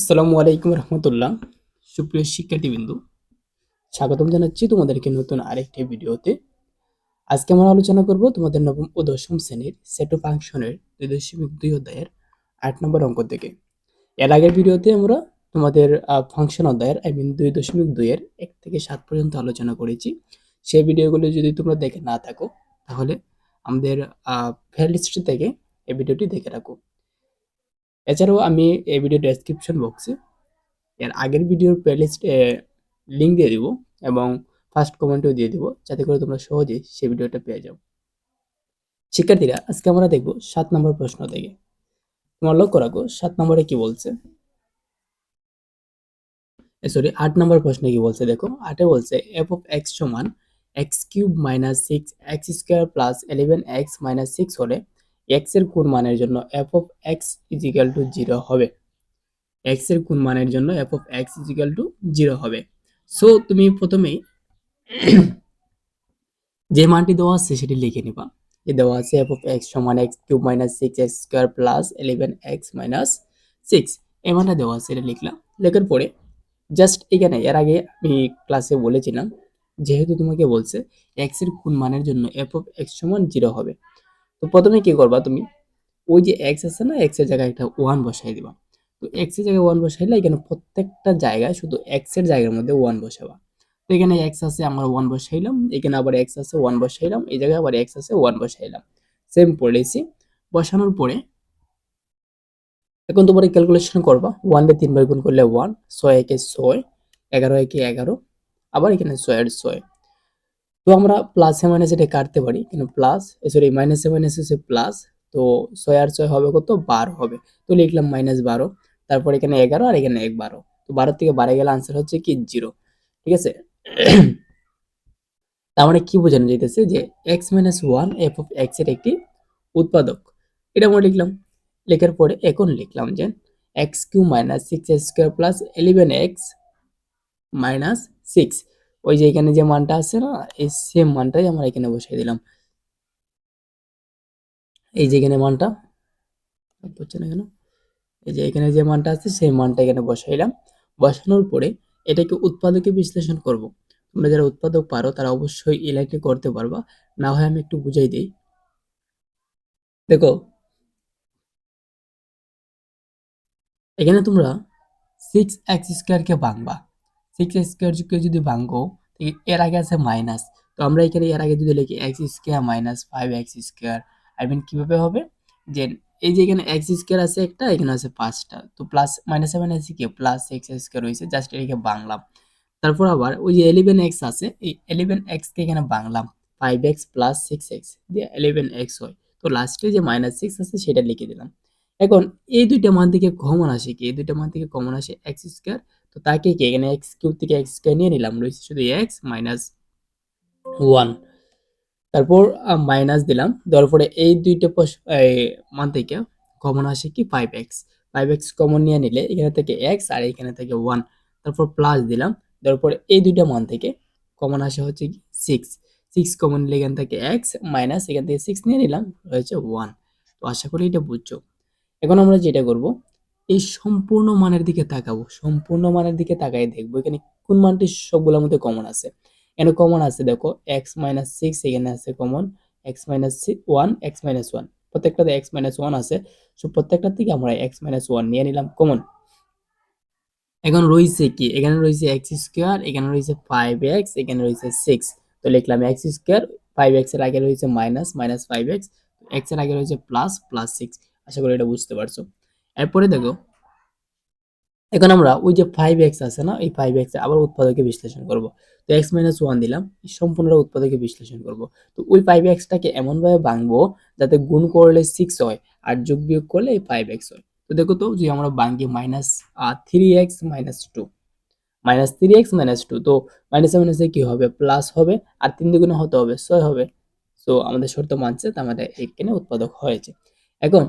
আসসালামু আলাইকুম রহমতুল্লাহ। সুপ্রিয় শিক্ষার্থীবৃন্দু, স্বাগতম জানাচ্ছি তোমাদেরকে নতুন আরেকটি ভিডিওতে। আজকে আমরা আলোচনা করব তোমাদের নবম ও দশম শ্রেণির সেটো ফাংশনের দুই দশমিক দুই অধ্যায়ের আট নম্বর অঙ্ক থেকে। এর আগের ভিডিওতে আমরা তোমাদের ফাংশন অধ্যায়ের আই মিন দুই দশমিক দুইয়ের এক থেকে সাত পর্যন্ত আলোচনা করেছি। সেই ভিডিওগুলো যদি তোমরা দেখে না থাকো, তাহলে আমাদের প্লেলিস্ট থেকে এই ভিডিওটি দেখে রাখো। এছাড়াও আমি এই ভিডিও ডেসক্রিপশন বক্সে এর আগের ভিডিওর প্লেলিস্ট লিঙ্ক দিয়ে দিব এবং ফার্স্ট কমেন্টও দিয়ে দিব, যাতে করে তোমরা সহজেই সেই ভিডিওটা পেয়ে যাও। শিক্ষার্থীরা, আজকে আমরা দেখব সাত নম্বর প্রশ্ন থেকে। তোমার লক্ষ্য রাখো, সাত নম্বরে কি বলছে? সরি আট নম্বর প্রশ্নে কি বলছে? দেখো, আটে বলছে এফ অফ এক্স সমান X cube minus six X square plus eleven X minus six হলে এক্সের কোন মানের জন্য F of X equal to zero হবে? এক্সের কোন মানের জন্য F of X equal to zero হবে? সো তুমি প্রথমেই যে মানটি দেওয়া আছে সেটি লিখে নিবা। যে দেওয়া আছে এফ অফ এক্স সমান X cube minus six X square plus eleven X minus six এই মানটা দেওয়া আছে, এটা লিখলাম। লেখার পরে জাস্ট এখানে, এর আগে আমি ক্লাসে বলেছিলাম, যেহেতু তোমাকে বলছে এক্সের কোন মানের জন্য এফ অফ এক্স সমান জিরো হবে? তো প্রথমে কি করবা তুমি? ওই যে এক্স আছে না এক্সের জায়গায় একটা ওয়ান বসাই দিবা। তো এক্সের জায়গায় ওয়ান বসাইলে এখানে প্রত্যেকটা জায়গায় শুধু এক্সের জায়গার মধ্যে ওয়ান বসাবা। তো এখানে এক্স আছে, আমরা ওয়ান বসাইলাম। এখানে আবার এক্স আছে ওয়ান বসাইলাম। এই জায়গায় আবার এক্স আছে ওয়ান বসাইলাম। সেম পড়েছি বসানোর পরে এখন তোমার ক্যালকুলেশন করবা। ওয়ান ডে তিনবার গুণ করলে ওয়ান ছয় একে ছয়, এগারো একে এগারো, আবার এখানে ছয়ের ছয়। তো আমরা প্লাসে মাইনাস এটা কাটতে পারি। কিন্তু প্লাস সরি মাইনাসে মাইনাস হচ্ছে প্লাস তো ছয় আর ছয় হবে কত? বারো হবে। তো লিখলাম মাইনাস বারো, তারপর এখানে এগারো আর এখানে এক বারো। তো বারো থেকে বারে গেলে আনসার হচ্ছে কি? জিরো ঠিক আছে? তার মানে কি বোঝানো যাইতেছে? যে X minus one F of এক্সের একটি উৎপাদক। এটা আমরা লিখলাম। লেখার পরে এখন লিখলাম যে X cube minus six square plus eleven X minus six ওই যে এখানে যে মানটা আছে না, এই সেম মানটাই আমরা এখানে বসিয়ে দিলাম। এই যে এখানে মানটা হচ্ছে না কেন এই যে এখানে যে মানটা আছে, সেই মানটা এখানে বসাইলাম বসানোর পরে এটাকে উৎপাদকে বিশ্লেষণ করব। তোমরা যারা উৎপাদক পারো, তারা অবশ্যই এই লাইনটি করতে পারবা। না হয় আমি একটু বুঝাই দিই। দেখো, এখানে তোমরা সিক্স এক্স স্কোয়ারকে ভাঙবা। সিক্স স্কোয়ারকে যদি ভাঙো এর আগে আছে মাইনাস তো আমরা এখানে এর আগে যদি লিখি X square minus five X square I mean কীভাবে হবে? যে এই যে এখানে এক্স স্কোয়ার আছে একটা, এখানে আছে পাঁচটা। তো প্লাস মাইনাসে মাইনাসে কি? প্লাস এক্স স্কোয়ার হয়েছে জাস্ট এটাকে বাংলাম। তারপর আবার ওই যে এলেভেন এক্স আছে, এই এলেভেন এক্সকে এখানে বাংলাম। Five X plus six X দিয়ে এলেভেন এক্স হয়। তো লাস্টে যে মাইনাস সিক্স আছে, সেটা লিখে দিলাম। এখন এই দুইটা মান থেকে কমন আসে কি? এই দুইটা মান থেকে কমন আসে এক্স স্কোয়ার তো তাকে কি? এখানে এক্স কিউব থেকে এক্স স্কোয়ার নিয়ে নিলাম রয়েছে শুধু এক্স মাইনাস ওয়ান তারপর মাইনাস দিলাম, দেওয়ার পরে এই দুইটা মান থেকে কমন আসে কি five X five X common নিয়ে নিলে এখানে থেকে এক্স আর এখানে থেকে ওয়ান তারপর প্লাস দিলাম, দেওয়ার পরে এই দুইটা মান থেকে কমন আসে হচ্ছে কি সিক্স সিক্স কমন নিলে এখান থেকে এক্স মাইনাস এখান থেকে সিক্স নিয়ে নিলাম রয়েছে ওয়ান তো আশা করি এটা বুঝছ। এখন আমরা যেটা করব এই সম্পূর্ণ মানের দিকে তাকাবো, সম্পূর্ণ মানের দিকে তাকাই দেখব। এখানে কোন মানটি সবগুলোর মধ্যে কমন আছে? এখানে কমন আছে দেখো এক্স মাইনাস সিক্স এখানে আছে common X minus one X minus one প্রত্যেকটাতে এক্স মাইনাস ওয়ান আছে। সো প্রত্যেকটার থেকে আমরা এক্স মাইনাস ওয়ান নিয়ে নিলাম কমন এখন রয়েছে কি? এখানে রয়েছে এক্স স্কোয়ার এখানে রয়েছে ফাইভ এক্স এখানে রয়েছে সিক্স তো লিখলাম এক্স স্কোয়ার ফাইভ এক্সের আগে রয়েছে মাইনাস মাইনাস ফাইভ এক্স এক্সের আগে রয়েছে প্লাস প্লাস সিক্স আশা করি এটা বুঝতে পারছ। এরপরে দেখো। এখন আমরা ওই যে ফাইভ এক্স আছে না, এই ফাইভ এক্স আবার উৎপাদকে বিশ্লেষণ করব। তো এক্স মাইনাস ওয়ান দিলাম সম্পূর্ণ উৎপাদকে বিশ্লেষণ করব। তো ওই ফাইভ এক্সটাকে এমনভাবে ভাঙবো যাতে গুণ করলে সিক্স হয় আর যোগ বিয়োগ করলে এই ফাইভ এক্স হয়। তো দেখো তো যে আমরা ভাঙি minus three X minus two minus three X minus two তো মাইনাসে মাইনাসে কী হবে? প্লাস হবে আর তিন দুগুণে হতে হবে, ছয় হবে। সো আমাদের শর্ত মানছে, তার মানে এখানে উৎপাদক হয়েছে। এখন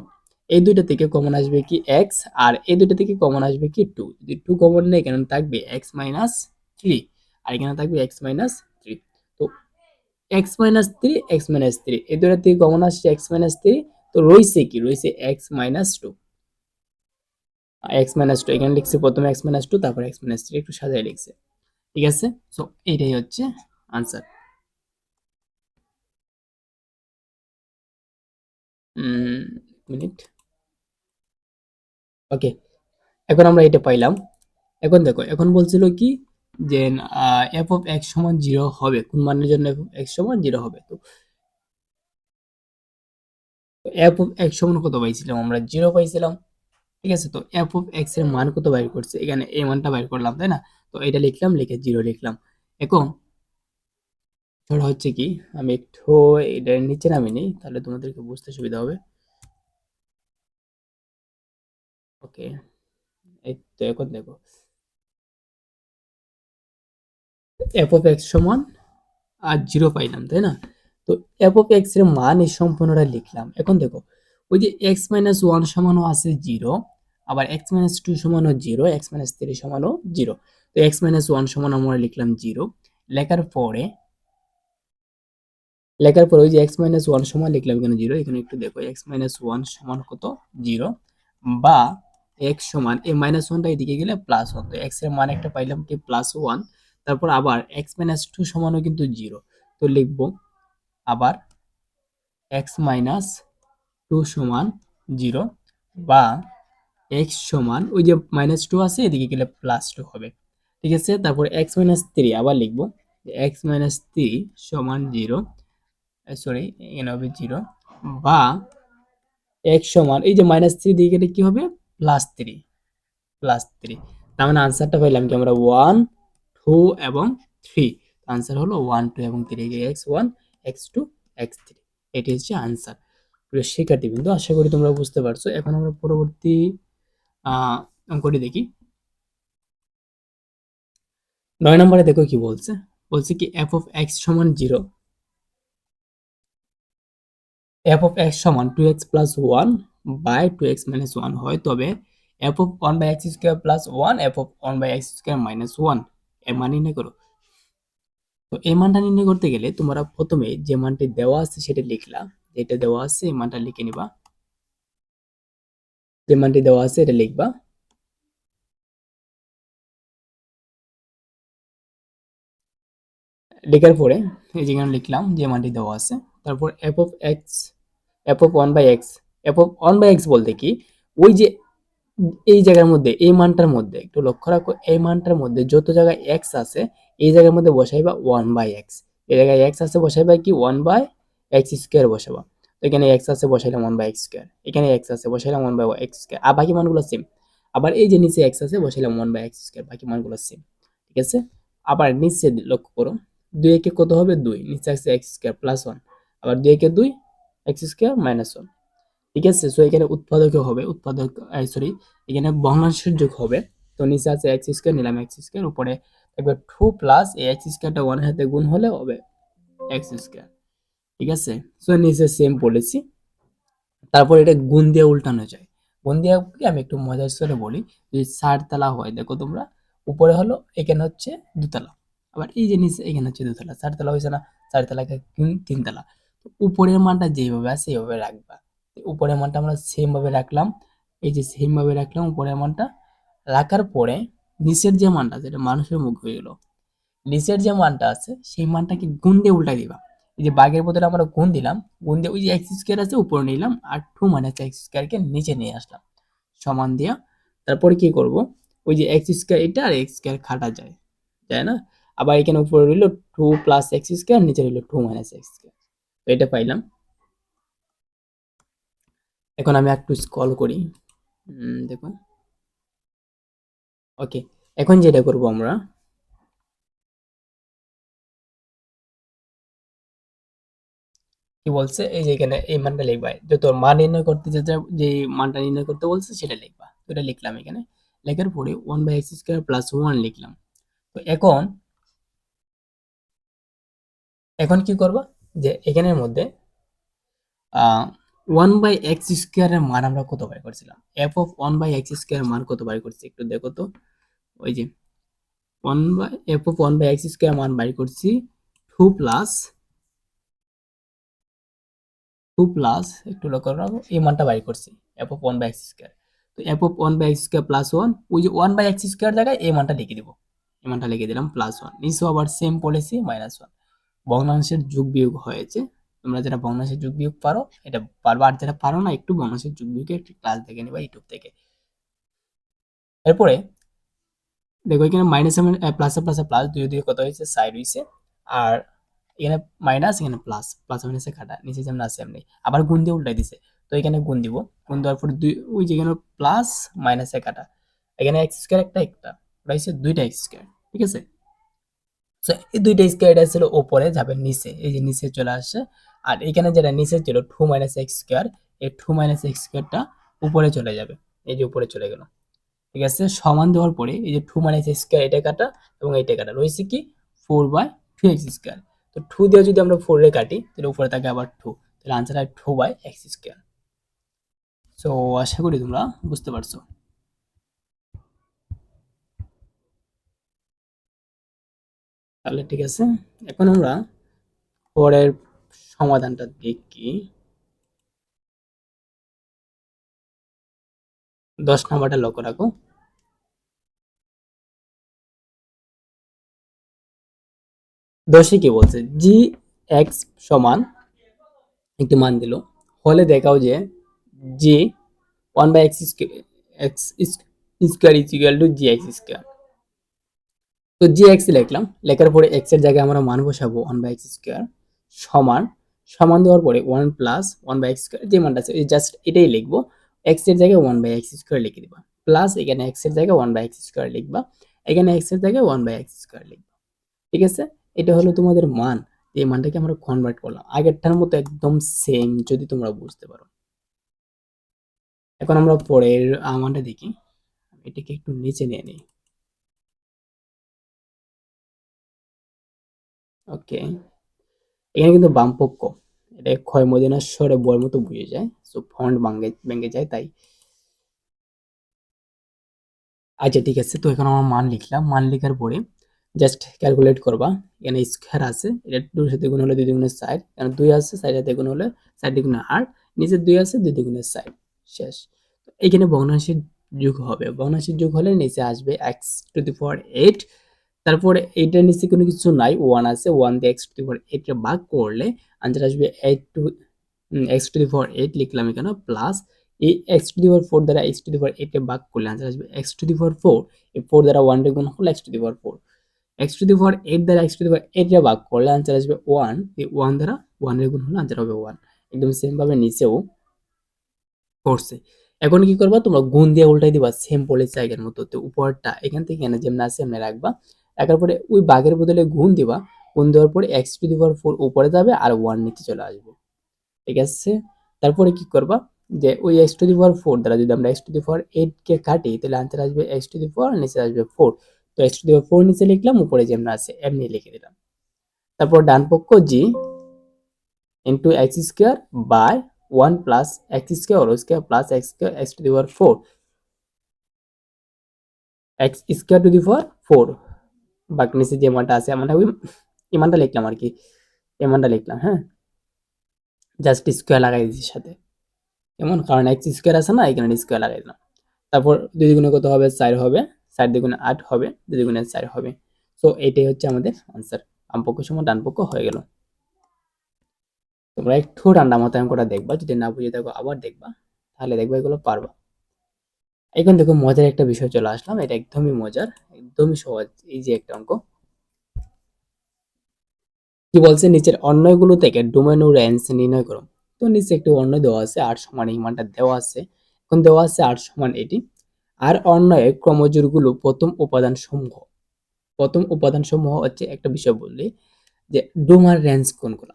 এই দুইটা থেকে কমন আসবে কি এক্স আর এই দুইটা থেকে কমন আসবে কি টু যদি টু কমন নেই, এখানে থাকবে এক্স মাইনাস থ্রি আর এখানে থাকবে এক্স মাইনাস থ্রি তো X minus three X minus three এই দুইটা থেকে কমন আসছে এক্স মাইনাস থ্রি তো রয়েছে কি? রয়েছে x minus two x minus two এখানে লিখছে প্রথমে এক্স মাইনাস টু তারপর এক্স মাইনাস থ্রি একটু সাজাই লিখছে। ঠিক আছে? সো এইটাই হচ্ছে আনসার মিনিট। ওকে এখন আমরা এটা পাইলাম। এখন দেখো, এখন বলছিল কি যে এফ অফ এক্স সমান জিরো হবে। কোন মানের জন্য এফ অফ এক্স সমান জিরো হবে? তো এফ অফ এক্স সমান কত পাইছিলাম? আমরা জিরো পাইছিলাম। ঠিক আছে, তো এফ অফ এক্সের মান কত বাইর করছে? এখানে এই মানটা বাইর করলাম, তাই না? তো এটা লিখলাম, লিখে জিরো লিখলাম। এখন ধরো হচ্ছে কি, আমি একটু এটা নিচে নামি নেই, তাহলে তোমাদেরকে বুঝতে সুবিধা হবে। ওকে এই তো এখন দেখো এফ অফ এক্স সমান আর জিরো পাইলাম তাই না? তো এফ অফ এক্সের মান এই সম্পূর্ণটা লিখলাম। এখন দেখো, ওই যে এক্স মাইনাস ওয়ান সমানও আছে জিরো, আবার এক্স মাইনাস টু সমানও জিরো এক্স মাইনাস থ্রি সমানও জিরো। তো এক্স মাইনাস ওয়ান সমান আমরা লিখলাম জিরো। লেখার পরে লেখার পরে ওই যে এক্স মাইনাস ওয়ান সমান লিখলাম এখানে জিরো? এখানে একটু দেখো এক্স মাইনাস ওয়ান সমান কত? জিরো। বা এক্স সমান এই মাইনাস ওয়ানটা এদিকে গেলে প্লাস ওয়ান তো এক্সের মান একটা পাইলাম কি প্লাস ওয়ান তারপর আবার এক্স মাইনাস টু সমানও কিন্তু জিরো তো লিখব আবার এক্স মাইনাস টু সমান জিরো বা এক্স সমান ওই যে মাইনাস টু আছে এদিকে গেলে প্লাস টু হবে। ঠিক আছে? তারপর এক্স মাইনাস থ্রি আবার লিখব এক্স মাইনাস থ্রি সমান জিরো সরি এখানে হবে জিরো বা এক্স সমান এই যে মাইনাস থ্রি দিকে গেলে কি হবে? প্লাস থ্রি প্লাস থ্রি তার মানে আনসারটা পাইলাম কি আমরা ওয়ান টু এবং থ্রি আনসার হলো ওয়ান টু এবং three x one x two x three এটি হচ্ছে আনসার প্রিয় শিক্ষার্থী কিন্তু আশা করি তোমরা বুঝতে পারছ। এখন আমরা পরবর্তী অঙ্কটি দেখি। নয় নম্বরে দেখো কি বলছে। বলছে কি এফ অফ এক্স সমান জিরো এফ অফ এক্স সমান two x plus one by two x minus one হয়, তবে f of one by x square plus one f of one by x square minus ওয়ানের মান নির্ণয় করো। তো এই মানটা নির্ণয় করতে গেলে তোমরা প্রথমে যে মানটি দেওয়া আছে সেটা লিখলা। যেটা দেওয়া আছে, এই মানটা লিখে নিবা। যে মানটি দেওয়া আছে, এটা লিখবা। লেখার পরে এই যেখানে লিখলাম যে মানটি দেওয়া আছে, তারপর f of x f of one by x of one by x বলতে কি? ওই যে এই জায়গার মধ্যে, এই মানটার মধ্যে, একটু লক্ষ্য রাখো, এই মানটার মধ্যে যত জায়গায় এক্স আছে, এই জায়গার মধ্যে বসাইবা ওয়ান বাই এক্স এই জায়গায় এক্স আছে, বসাইবা কি? ওয়ান বাই এক্স স্কোয়ার বসাবা। তো এখানে এক্স আছে, বসাইলাম ওয়ান বাই এক্স স্কোয়ার এখানে এক্স আছে, বসাইলাম ওয়ান বাই এক্স স্কোয়ার আর বাকি মানগুলো সেম আবার এই যে নিচে এক্স আছে, বসাইলাম ওয়ান বাই এক্স স্কোয়ার বাকি মানগুলো সেম ঠিক আছে? আবার নিচে লক্ষ্য করো, দুই একে কত হবে? দুই। নিচে আছে এক্স স্কোয়ার প্লাস ওয়ান আবার দুই একে দুই এক্স স্কোয়ার মাইনাস ওয়ান ঠিক আছে? সো এখানে উৎপাদক হবে, উৎপাদক সরি এখানে ভগ্নাংশের যোগ হবে। তো নিচে আছে এক্স স্কোয়ার নিলাম এক্স স্কোয়ার উপরে একবার টু প্লাস এই এক্স স্কোয়ারটা ওয়ানের হাতে গুণ হলে হবে এক্স স্কোয়ার ঠিক আছে? সো নিচে সেম বলেছি। তারপর এটা গুণ দিয়ে উল্টানো যায়। গুণ দিয়ে আমি একটু মজার করে বলি, যদি চারতলা হয়, দেখো তোমরা, উপরে হলো, এখানে হচ্ছে দুতলা। আবার এই যে নিচে, এখানে হচ্ছে দুতলা। চারতলা হয়েছে না চারতলাকে তিনতলা উপরের মানটা যেভাবে আছে সেইভাবে রাখবা। উপরের মানটা আমরা সেম ভাবে রাখলাম। এই যে সেম ভাবে রাখলাম উপরের মানটা রাখার পরে নিচের যে মানটা যেটা মানুষের মুখ হয়ে গেল। নিচের যে মানটা আছে, সেই মানটাকে গুণ দিয়ে উল্টা দিবা। এই যে বাঘের বদলে আমরা গুণ দিলাম, গুণ দিয়ে ওই যে এক্স স্কোয়ার আছে, উপরে নিলাম আর টু মাইনাস এক্স স্কোয়ারকে নিচে নিয়ে আসলাম। সমান দিয়া। তারপরে কি করব? ওই যে এক্স স্কোয়ার এটা আর এক্স স্কোয়ার খাটা যায়। তাই না? আবার এখানে উপরে রইল টু প্লাস এক্স স্কোয়ার নিচে রইল টু মাইনাস এক্স স্কোয়ার এটা পাইলাম। এখন আমি একটু স্কল করি। দেখুন। ওকে এখন যেটা করব আমরা, কি বলছে? এই যে এখানে এই মানটা লিখবা। যত মান নির্ণয় করতে যেটা যে মানটা নির্ণয় করতে বলছে, সেটা লিখবা। এটা লিখলাম এখানে। লেখার পরে one by x square plus one লিখলাম। তো এখন এখন কি করবা? যে এখানের মধ্যে ওয়ান বাই এক্স স্কোয়ারের মান আমরা কত বাই করছিলাম? F of one by x square মান কত বাই করছি? একটু দেখো তো। ওই যে one by f of one by x square মান বাই করছি। টু প্লাস টু প্লাস একটু লক্ষ্য রাখো, এই মানটা বাই করছি f of one by x square তো f of one by x square plus one ওই যে ওয়ান বাই এক্স স্কোয়ার জায়গায় এই মানটা লিখে দিব। এই মানটা লিখে দিলাম প্লাস ওয়ান নিচেও আবার সেম পলিসি মাইনাস ওয়ান ভগ্নাংশের যোগ বিয়োগ হয়েছে তোমরা যারা ভগ্নাংশের যোগ বিয়োগ পারো, এটা পারবা আর যারা পারো না, একটু ভগ্নাংশের যোগ বিয়োগের একটি ক্লাস দেখে নিবা ইউটিউব থেকে। এরপরে, দেখো এখানে মাইনাস প্লাসে প্লাসে প্লাস দুই দুই কত হয়েছে? সাইড হয়েছে। আর এখানে মাইনাস এখানে প্লাস প্লাস মাইনাসে কাটা নিচে যেমন আছে এমনি আবার গুণ দিয়ে উল্টাই দিছে। তো এখানে গুণ দিব। গুণ দেওয়ার পরে দুই, ওই যেখানে প্লাস মাইনাসে কাটা এখানে এক্স স্কোয়ার একটা একটা, ওটা হচ্ছে দুইটা এক্স স্কোয়ার ঠিক আছে? তো এই দুইটা স্কোয়ার এটা ছিল ওপরে যাবে নিচে, এই যে নিচে চলে আসে আর এখানে যেটা নিচে ছিল টু মাইনাস এক্স স্কোয়ার এই টু মাইনাস এক্স স্কোয়ারটা উপরে চলে যাবে। এই যে উপরে চলে গেল। ঠিক আছে? সমান দেওয়ার পরে এই যে টু মাইনাস এক্স স্কোয়ার এটা কাটা এবং এইটা কাটা। রয়েছে কি? Four by two x square তো টু দিয়ে যদি আমরা ফোর কাটি, তাহলে উপরে থাকে আবার টু তাহলে আনসার হয় two by x square so আশা করি তোমরা বুঝতে পারছ। তাহলে ঠিক আছে? এখন আমরা পরের সমাধানটা দেখি। দশ নাম্বারটা লক্ষ্য রাখো। দশে কি বলছে? জি এক্স সমান একটি মান দিল। হলে দেখাও যে g one by x x square is equal to g x square তো জি এক্স লিখলাম। লেখার পরে এক্সের জায়গায় আমরা মান বসাবো ওয়ান বাই এক্স স্কোয়ার সমান সমান দেওয়ার পরে one plus one by x square যে মানটা আছে জাস্ট এটাই লিখব। এক্সের জায়গায় ওয়ান বাই এক্স স্কোয়ার লিখে দিবা। প্লাস এখানে এক্সের জায়গায় ওয়ান বাই এক্স স্কোয়ার লিখবা। এখানে এক্সের জায়গায় ওয়ান বাই এক্স স্কোয়ার লিখবা। ঠিক আছে? এটা হলো তোমাদের মান। এই মানটাকে আমরা কনভার্ট করলাম। আগেরটার মতো একদম সেম যদি তোমরা বুঝতে পারো। এখন আমরা পরের মানটা দেখি। এটাকে একটু নিচে নিয়ে নিই। ওকে এখানে কিন্তু বামপক্ষ। এটা ক্ষয় মদিনার স্বরে বর মতো বুঝে যায় সো ফন্ট ভাঙ্গে ভেঙে যায়, তাই। আচ্ছা ঠিক আছে, তো এখন আমার মান লিখলাম। মান লেখার পরে জাস্ট ক্যালকুলেট করবা, এখানে স্কোয়ার আছে, এটা দুই সাথে গুণ হলে দুই দুগুণের সাইড এখানে দুই আছে সাইড সাথে গুণ হলে সাইড দ্বিগুণে আট, নিচে দুই আছে, দুই দুগুণের সাইড শেষ। এখানে ভগ্নাংশের যুগ হবে। ভগ্নাংশের যুগ হলে নিচে আসবে x to the power eight তারপরে এইটার নিচে কোনো কিছু নাই ওয়ান আছে ওয়ান দিয়ে এক্স টু দি পাওয়ার এইটটা ভাগ করলে আনসার আসবে eight to x to the power eight লিখলাম এখানে প্লাস এই x to the power four দ্বারা এক্স টু দি পাওয়ার এইটে ভাগ করলে আনসার আসবে x to the power four এই ফোর দ্বারা ওয়ান গুণ হলে x to the power four x to the power eight দ্বারা এক্স টু দি পাওয়ার এইটে ভাগ করলে আনসার আসবে ওয়ান এই ওয়ান দ্বারা ওয়ানের গুণ হলে আনসার হবে ওয়ান একদম সেমভাবে নিচেও করছে। এখন কি করবা? তোমরা গুণ দিয়ে উল্টাই দিবা সেম পলিসি আগের মতো তো উপরটা, এখান থেকে এখানে যেমন আছে, এমনি রাখবা। রাখার পরে ওই বাঘের বদলে গুণ দিবা গুণ দেওয়ার পরে x to the power four উপরে যাবে আর ওয়ান নিচে চলে আসবে। ঠিক আছে? তারপরে কি করবা? যে ওই x to the power four দ্বারা যদি আমরা এক্স টু দি পাওয়ার এইটকে কাটি, তাহলে আনসার আসবে এক্স টু দি পাওয়ার নিচে আসবে ফোর তো x to the power four নিচে লিখলাম, উপরে যেমন আছে, এমনি লিখে দিলাম। তারপর ডান পক্ষ g into x square by one plus x square square plus x square x to the power four x square to the power four বাকি নিচে যে মানটা আছে মানে ওই ইমানটা লিখলাম আর কি। এমানটা লিখলাম হ্যাঁ? জাস্ট স্কোয়ার লাগাই দিচ্ছি সাথে। এমন কারণ এক্স স্কোয়ার আছে না, এখানে স্কোয়ার লাগাই দিলাম। তারপর দুই দ্বিগুণে কত হবে? চার হবে। চার দ্বিগুণে আট হবে, দুই দ্বিগুণে চার হবে। সো এটাই হচ্ছে আমাদের আনসার বামপক্ষ সময় ডান পক্ষ হয়ে গেল। তোমরা একটু ঠান্ডা মাথায় অঙ্কটা দেখবা, যদি না বুঝে থাকো আবার দেখবা, তাহলে দেখবা এগুলো পারবা। এখন দেখো মজার একটা বিষয় চলে আসলাম, এটা একদমই মজার। একদমই সহজ এই যে একটা অঙ্ক। কি বলছে? নিচের অন্যগুলো থেকে ডোমেন ও রেঞ্জ নির্ণয় করো। তো নিচে একটি অন্য দেওয়া আছে আর সমান এই মানটা দেওয়া আছে। এখন দেওয়া আছে আর সমান এটি। আর অন্যয়ের ক্রমজোরগুলো প্রথম উপাদান সমূহ প্রথম উপাদান সমূহ হচ্ছে একটা বিষয় বললি যে ডোম আর রেঞ্জ কোনগুলো?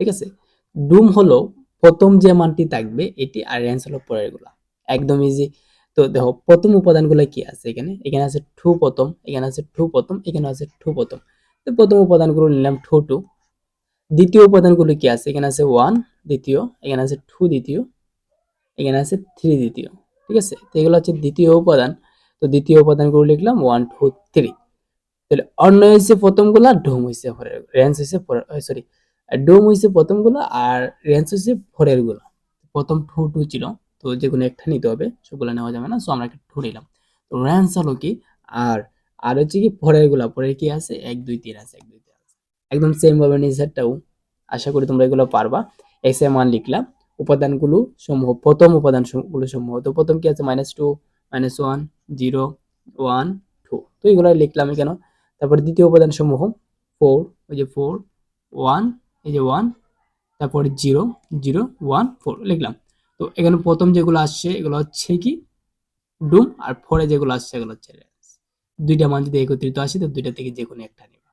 ঠিক আছে? ডুম হলো প্রথম যে মানটি থাকবে এটি আর রেঞ্জ হলো পরেরগুলা একদম ইজি তো দেখো, প্রথম উপাদানগুলো কি আছে এখানে? এখানে আছে টু প্রথম, এখানে আছে টু প্রথম, এখানে আছে টু প্রথম। তো প্রথম উপাদানগুলো নিলাম টু টু। দ্বিতীয় উপাদানগুলো কি আছে? এখানে আছে ওয়ান দ্বিতীয়, এখানে আছে টু দ্বিতীয়, এখানে আছে থ্রি দ্বিতীয়। ঠিক আছে? তো এগুলো হচ্ছে দ্বিতীয় উপাদান। তো দ্বিতীয় উপাদানগুলো লিখলাম ওয়ান টু থ্রি তাহলে অন্য হয়েছে প্রথমগুলা ডোম হয়েছে পরের রেঞ্জ হয়েছে সরি ডোম হয়েছে প্রথমগুলো আর রেঞ্জ হয়েছে পরের প্রথম টু টু ছিল। তো যে কোনো একটা নিতে হবে, সবগুলো নেওয়া যাবে না সো আমরা একটা টু নিলাম। তো র্যান্স হলো কি? আর আর হচ্ছে কি, পরেরগুলা, পরের কি আছে? এক, দুই, তিন আছে, এক, দুই, তিন আছে। একদম সেম ভাবে নিচেরটাও আশা করি তোমরা এগুলো পারবা। এক্সের মান লিখলাম, উপাদানগুলো সমূহ, প্রথম উপাদান সম- গুলো সমূহ। তো প্রথম কি আছে? Minus two minus one zero one two তো এগুলো লিখলাম কেন তারপর দ্বিতীয় উপাদান সমূহ ফোর ওই যে ফোর ওয়ান এই যে ওয়ান তারপর জিরো জিরো ওয়ান ফোর লিখলাম। তো এখানে প্রথম যেগুলো আসছে, এগুলো হচ্ছে কি? ডুম আর ফোরে যেগুলো আসছে, এগুলো হচ্ছে দুইটা মান যদি একত্রিত আসে, তো দুইটা থেকে যে কোনো একটা নিবা।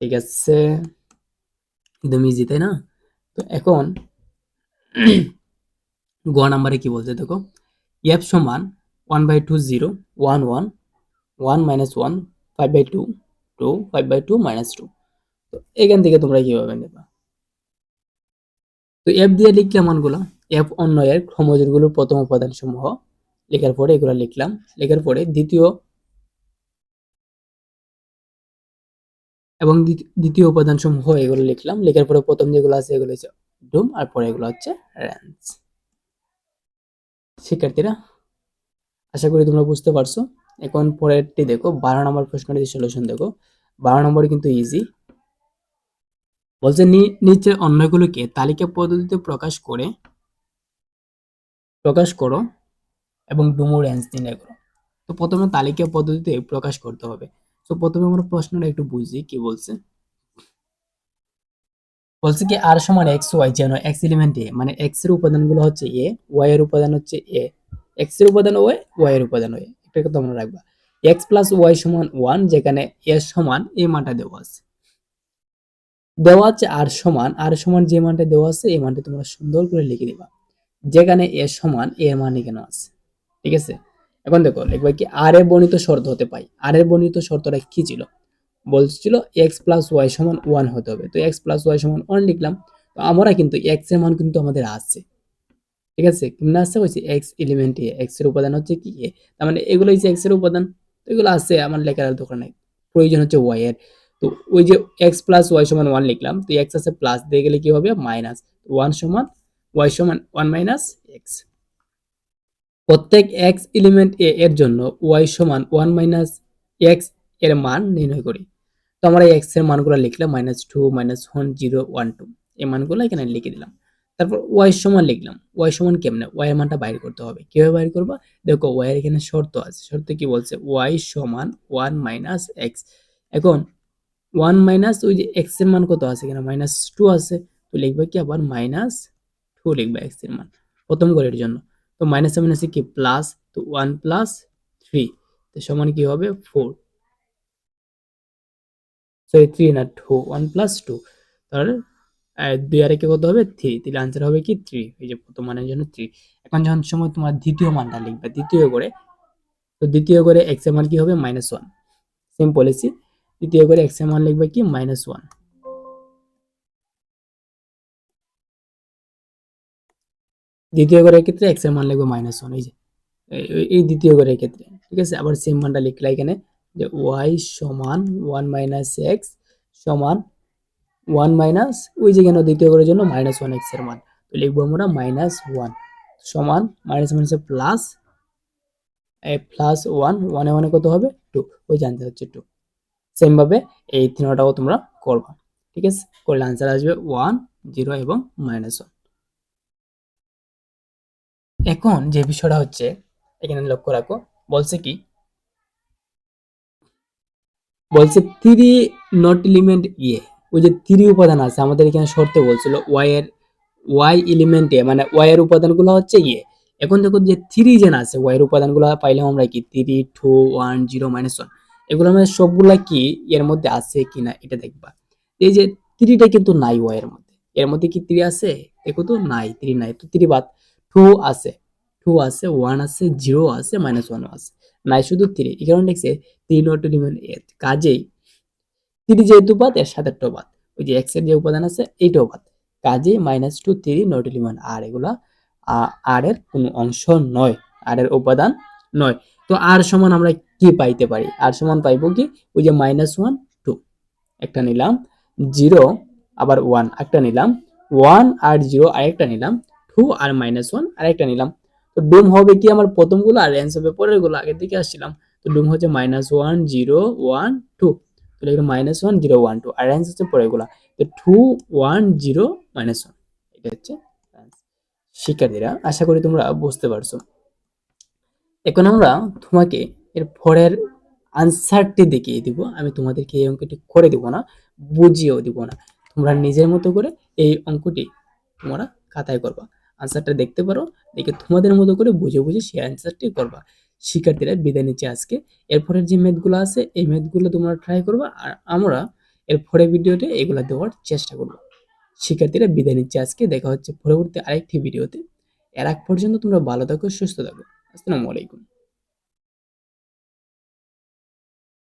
ঠিক আছে? একদম ইজি তাই না? তো এখন গ নাম্বারে কি বলছে দেখো? এফ সমান one by two zero one one one minus one five by two two five by two minus two তো এখান থেকে তোমরা কীভাবে নেবা? তো এফ দিয়ে লিখলাম মানগুলো এফ অন্যয়ের ক্রমজোরগুলোর প্রথম উপাদান সমূহ লেখার পরে এগুলো লিখলাম। লেখার পরে দ্বিতীয় এবং দ্বিতীয় উপাদান সমূহ এগুলো লিখলাম। লেখার পরে প্রথম যেগুলো আছে এগুলো হচ্ছে ডুম, আর পরে এগুলো হচ্ছে র্যান্স শিক্ষার্থীরা, আশা করি তোমরা বুঝতে পারছ। এখন পরেরটি দেখো। বারো নম্বর প্রশ্নটির সলিউশন দেখো। বারো নম্বর কিন্তু ইজি বলছে নিচের অন্যগুলোকে তালিকা পদ্ধতিতে প্রকাশ করে, প্রকাশ করো এবং ডুমো রেঞ্জ নির্ণয় করো। তো প্রথমে তালিকা পদ্ধতিতে প্রকাশ করতে হবে। তো প্রথমে আমরা প্রশ্নটা একটু বুঝি, কি বলছে? বলছে কি, আর সমান এক্স ওয়াই যেন এক্স এলিমেন্টে মানে এক্সের উপাদানগুলো হচ্ছে এ ওয়াই এর উপাদান হচ্ছে এ এক্সের উপাদান ওয়াই ওয়াই এর উপাদান ওয়াই একটা কথা মনে রাখবা। এক্স প্লাস ওয়াই সমান ওয়ান যেখানে এ সমান এ মানটা দেওয়া আছে। দেওয়া আছে আর সমান আর সমান যে মানটা দেওয়া আছে, এই মানটা তোমরা সুন্দর করে লিখে দিবা যেখানে এ সমান, এ মান এখানে আছে? ঠিক আছে? এখন দেখো, লিখবা কি, আর এর বর্ণিত শর্ত হতে পাই আর এর বর্ণিত শর্তটা কি ছিল? বলছিল এক্স প্লাস ওয়াই সমান ওয়ান হতে হবে। তো এক্স প্লাস ওয়াই সমান ওয়ান লিখলাম। তো আমরা কিন্তু এক্সের মান কিন্তু আমাদের আছে। ঠিক আছে? কেমন আছে? হয়েছে এক্স এলিমেন্ট এ। এক্সের উপাদান হচ্ছে কি? এ। তার মানে এগুলো হচ্ছে এক্সের উপাদান। তো এগুলো আছে, আমার লেখার আর নাই। প্রয়োজন হচ্ছে ওয়াই এর। তো ওই যে এক্স প্লাস ওয়াই সমান ওয়ান লিখলাম, তো এক্স আছে প্লাস দিয়ে গেলে কি হবে? মাইনাস ওয়ান সমান ওয়াই সমান ওয়ান মাইনাস এক্স প্রত্যেক এক্স এলিমেন্ট এ এর জন্য ওয়াই সমান ওয়ান মাইনাস এক্সের মান নির্ণয় করি। তো আমরা এক্সের মানগুলো লিখলাম minus two minus one zero one two এই মানগুলো এখানে লিখে দিলাম। তারপর ওয়াই সমান লিখলাম। ওয়াই সমান কেমনে? ওয়াই মানটা বাইর করতে হবে। কীভাবে বাইর করবা? দেখো ওয়াই এর এখানে শর্ত আছে। শর্ত কি বলছে? ওয়াই সমান ওয়ান মাইনাস এক্স এখন ওয়ান মাইনাস ওই যে এক্সের মান কত আছে এখানে? মাইনাস টু আছে। তো লিখবে কি আবার মাইনাস টু লিখবে এক্সের মান। প্রথম ঘরের জন্য। তো মাইনাসে মাইনাসে কি? প্লাস তো ওয়ান প্লাস থ্রি তো সমান কি হবে? ফোর সরি থ্রি না টু ওয়ান প্লাস টু তাহলে দুই আর একে কত হবে? থ্রি তাহলে আনসার হবে কি? থ্রি এই যে প্রথম মানের জন্য থ্রি এখন যখন সময় তোমার দ্বিতীয় মানটা লিখবে, দ্বিতীয় করে তো দ্বিতীয় করে এক্সের মান কি হবে? মাইনাস ওয়ান সেম পলিসি দ্বিতীয় করে এক্সের মান লিখবে কি? মাইনাস ওয়ান দ্বিতীয় ঘরের ক্ষেত্রে এক্সের মান লিখবে মাইনাস ওয়ান এই যে। এই- দ্বিতীয় ঘরের ক্ষেত্রে, ঠিক আছে? আবার সেম মানটা লিখলা এখানে যে ওয়াই সমান ওয়ান মাইনাস এক্স সমান ওয়ান মাইনাস ওই যে কেন দ্বিতীয় ঘরের জন্য মাইনাস ওয়ান এক্সের মান। তো লিখব আমরা মাইনাস ওয়ান সমান মাইনাস মাইনাসে প্লাস প্লাস ওয়ান ওয়ানে ওয়ানে কত হবে? টু ওই জানতে হচ্ছে টু সেম ভাবে এই তিনটাও তোমরা করবা। ঠিক আছে? করলে আনসার আসবে ওয়ান জিরো এবং মাইনাস ওয়ান এখন যে বিষয়টা হচ্ছে, এখানে লক্ষ্য রাখো, বলছে কি? বলছে থ্রি নট এলিমেন্ট ইয়ে ওই যে থ্রি উপাদান আছে, আমাদের এখানে শর্তে বলছিল ওয়াই এর ওয়াই এলিমেন্টে মানে ওয়াই এর উপাদানগুলো হচ্ছে ইয়ে এখন দেখো যে থ্রি জেন আছে ওয়াই এর উপাদানগুলো পাইলাম আমরা কি? Three two one zero minus one এগুলো আমাদের সবগুলা কি এর মধ্যে আছে কিনা এটা দেখবা। এই যে থ্রিটা কিন্তু নাই ওয়াই এর মধ্যে। এর মধ্যে কি থ্রি আছে? দেখো তো, নাই থ্রি নাই। তো থ্রি বাদ, টু আছে। টু আছে, ওয়ান আছে, জিরো আছে, মাইনাস ওয়ানও আছে। নাই শুধু থ্রি এই কারণে দেখছে থ্রি নট এলিমেন্ট এর কাজেই থ্রি যেহেতু বাদ, এর একটা বাদ। ওই যে এক্সের যে উপাদান আছে, এইটাও বাদ। কাজে minus two three not element আর এগুলা আর এর কোনো অংশ নয়। আর এর উপাদান নয়। তো আর সমান আমরা কি পাইতে পারি? আর সমান পাইবো কি? ওই যে মাইনাস ওয়ান টু একটা নিলাম জিরো আবার ওয়ান একটা নিলাম ওয়ান আর জিরো আরেকটা নিলাম টু আর মাইনাস ওয়ান আর একটা নিলাম। তো ডুম হবে কি আমার প্রথমগুলো আর রেঞ্জ হবে পরেরগুলো, আগের দিকে আসছিলাম। তো ডুম হচ্ছে minus one zero one two তো লিখলাম minus one zero one two আর রেঞ্জ হচ্ছে পরেরগুলো। তো two one zero minus one এটা হচ্ছে শিক্ষার্থীরা, আশা করি তোমরা বুঝতে পারছ। এখন আমরা তোমাকে এর পরের আনসারটি দেখিয়ে দিব। আমি তোমাদেরকে এই অঙ্কটি করে দিব না, বুঝিয়েও দিব না। তোমরা নিজের মতো করে এই অঙ্কটি তোমরা খাতায় করবা। আনসারটা দেখতে পারো, দেখে তোমাদের মতো করে বুঝে বুঝে সেই আনসারটি করবা। শিক্ষার্থীরা, বিদায় নিচ্ছে আজকে। এরপরের যে ম্যাথগুলো আছে, এই ম্যাথগুলো তোমরা ট্রাই করবা আর আমরা এর পরের ভিডিওতে এগুলো দেওয়ার চেষ্টা করব। শিক্ষার্থীরা, বিদায় নিচ্ছে আজকে। দেখা হচ্ছে পরবর্তী আরেকটি ভিডিওতে এর আগ পর্যন্ত তোমরা ভালো থাকো, সুস্থ থাকো। আসসালামু আলাইকুম।